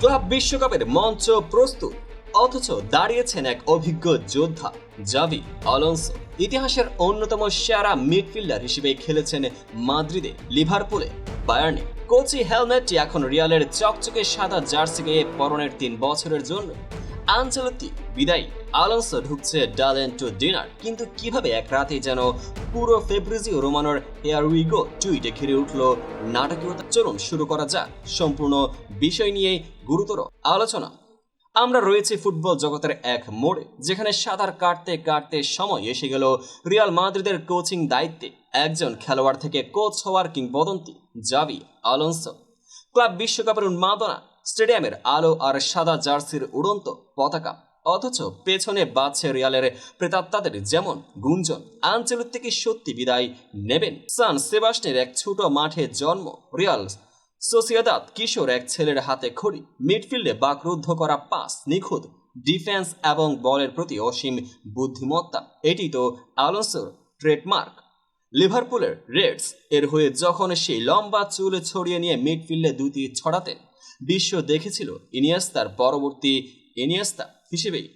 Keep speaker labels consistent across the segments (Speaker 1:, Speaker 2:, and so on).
Speaker 1: Club বিশ্বকাপের মঞ্চ প্রস্তুত, অথচ দাঁড়িয়েছেন এক অভিজ্ঞ যোদ্ধা, জাভি অলন্সো ইতিহাসের অন্যতম সেরা মিডফিল্ডার হিসেবে খেলেছেন মাদ্রিদে, লিভারপুলে, বায়ার্নে। কোচি হেলমেটটি এখন রিয়ালের চকচকে সাদা জার্সি গেয়ে পরনের তিন বছরের জন্য। আঞ্চলতি বিদায়ী। আলোনসো ঢুকছে ডালেন টু ডিনার। কিন্তু কীভাবে এক রাতে যেন পুরো ফেব্রিজিও রোমানোর হেয়ার উইগো টুইটে ঘিরে উঠল নাটকীয়তা? চলুন শুরু করা যাক সম্পূর্ণ বিষয় নিয়ে গুরুতর আলোচনা। আমরা রয়েছি ফুটবল জগতের এক মোড়ে, যেখানে সাঁতার কাটতে কাটতে সময় এসে গেল রিয়াল মাদ্রিদের কোচিং দায়িত্বে। একজন খেলোয়াড় থেকে কোচ হওয়ার কিংবদন্তি জাবি আলোনসো। ক্লাব বিশ্বকাপের উন্মাদনা স্টেডিয়ামের আলো আর সাদা জার্সির উড়ন্ত পতাকা। অথচ পেছনে বাজছে রিয়ালের প্রেতাত্মাদের যেমন গুঞ্জন আঞ্চলিক থেকে সত্যি বিদায় নেবেন সান সেবাস্টের এক ছোট মাঠে জন্ম রিয়াল সোসিয়াদাত কিশোর এক ছেলের হাতে খড়ি। মিডফিল্ডে বাকরুদ্ধ করা পাস নিখুঁত, ডিফেন্স এবং বলের প্রতি অসীম বুদ্ধিমত্তা। এটি তো আলোনসোর ট্রেডমার্ক। লিভারপুলের রেডস এর হয়ে যখন সেই লম্বা চুল ছড়িয়ে নিয়ে মিডফিল্ডে দুটি ছড়াতেন বিশ্ব দেখেছিল ইনিয়াস্তার পরবর্তী ইনিয়াস্তা হিসেবেই।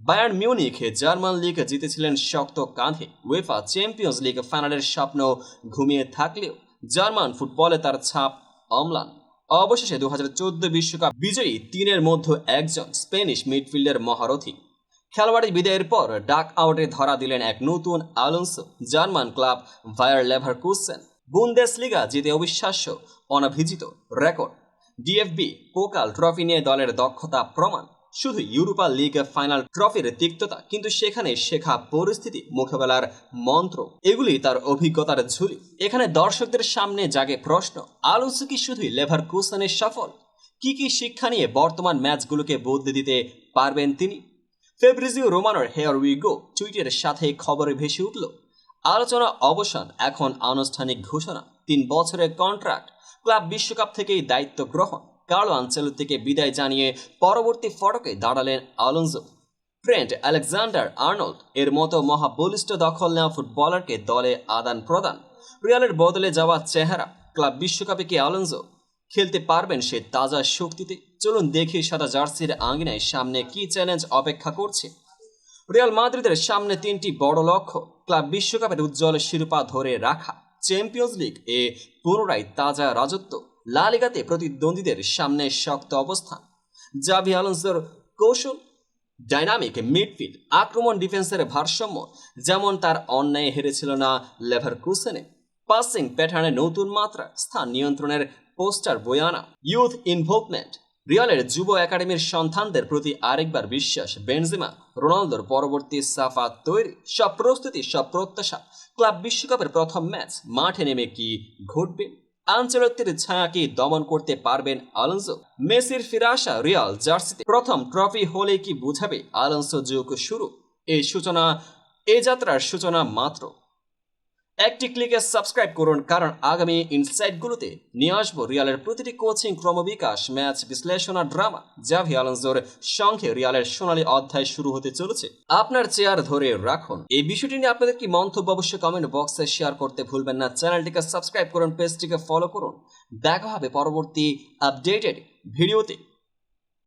Speaker 1: বায়ার্ন মিউনিখে জার্মান লিগ জিতেছিলেন শক্ত কাঁধে। ওয়েফা চ্যাম্পিয়ন্স লিগ ফাইনালের স্বপ্ন ঘুমিয়ে থাকলেও জার্মান ফুটবলে তার ছাপ অম্লান। অবশেষে দু বিশ্বকাপ বিজয়ী তিনের মধ্যে একজন স্পেনিশ মিডফিল্ডের মহারথী। খেলোয়াড়ি বিদায়ের পর ডাক আউটে ধরা দিলেন এক নতুন Alonso, German club Bayer Leverkusen Bundesliga জিতে অবিশ্বাস্য, অনাভিজিত রেকর্ড। ডিএফবি পোকাল ট্রফি নিয়ে দলের দক্ষতা, প্রমাণ। শুধু ইউরোপা লিগ ফাইনাল ট্রফির তিক্ততা, কিন্তু সেখানে শেখা পরিস্থিতি মোকাবেলার মন্ত্র, এগুলি তার অভিজ্ঞতার ঝুলি। এখানে দর্শকদের সামনে জাগে প্রশ্ন আলোচো কি শুধুই লেভার কুসেনের সফল? কি কি শিক্ষা নিয়ে বর্তমান ম্যাচগুলোকে বদলে দিতে পারবেন তিনি? ফেব্রিজিও রোমানোর হেয়ার উই গো টুইটের সাথে খবরে ভেসে উঠল, আলোচনা অবসান এখন আনুষ্ঠানিক ঘোষণা, তিন বছরের কন্ট্রাক্ট ক্লাব বিশ্বকাপ থেকেই দায়িত্ব গ্রহণ। কার্লো আঞ্চেলো থেকে বিদায় জানিয়ে পরবর্তী ফটকে দাঁড়ালেন আলোনজো ট্রেন্ট আলেকজান্ডার আর্নল্ড, এর মতো মহাবলিষ্ঠ দখল নেওয়া ফুটবলারকে দলে আদান প্রদান। রিয়ালের বদলে যাওয়া চেহারা, ক্লাব বিশ্বকাপে কি আলোনজো খেলতে পারবেন সে তাজা শক্তিতে? চলুন দেখি সাদা জার্সির আঙ্গিনায় সামনে কি চ্যালেঞ্জ অপেক্ষা করছে। রিয়াল মাদ্রিদের সামনে তিনটি বড় লক্ষ্য, ক্লাব বিশ্বকাপের উজ্জ্বল শিরোপা ধরে রাখা। চ্যাম্পিয়ন্স লিগ এ পুনরায় তাজা রাজত্ব লা লিগাতে প্রতিদ্বন্দ্বীদের সামনে শক্ত অবস্থান। জাভি আলোনসোর কৌশল ডাইনামিক মিডফিল্ড আক্রমণ ডিফেন্সের ভারসাম্য, যেমন তার অন্যায় হেরেছিল না লেভার কুসেনে পাসিং প্যাটার্নে নতুন মাত্রা, স্থান নিয়ন্ত্রণের পোস্টার বয়ানা। ইউথ ইনভলভমেন্ট রিয়ালের যুব একাডেমির সন্তানদের প্রতি আরেকবার বিশ্বাস, বেনজিমা, রোনালদোর পরবর্তী সাফা তৈরি। সব প্রস্তুতি, সব প্রত্যাশা, ক্লাব বিশ্বকাপের প্রথম ম্যাচ মাঠে নেমে কি ঘটবে? আঞ্চলত্বের ছায়াকে দমন করতে পারবেন আলোনসো? মেসির ফিরাসা রিয়াল জার্সিতে প্রথম ট্রফি হলে কি বুঝাবে আলোনসো যুগ শুরু? এই সূচনা এ যাত্রার সূচনা মাত্র। একটি ক্লিকে সাবস্ক্রাইব করুন, কারণ আগামী ইনসাইটগুলোতে নিয়ে আসব রিয়ালের প্রতিটি কোচিং ক্রমবিকাশ ম্যাচ বিশ্লেষণ আর ড্রামা জাভি আলোনজোর সঙ্গে রিয়ালের সোনালী অধ্যায় শুরু হতে চলেছে। আপনার চেয়ার ধরে রাখুন। এই বিষয়টি নিয়ে আপনাদের কি মন্তব্য অবশ্যই কমেন্ট বক্সে শেয়ার করতে ভুলবেন না। চ্যানেলটিকে সাবস্ক্রাইব করুন পেজটিকে ফলো করুন। দেখা হবে পরবর্তী আপডেটেড ভিডিওতে।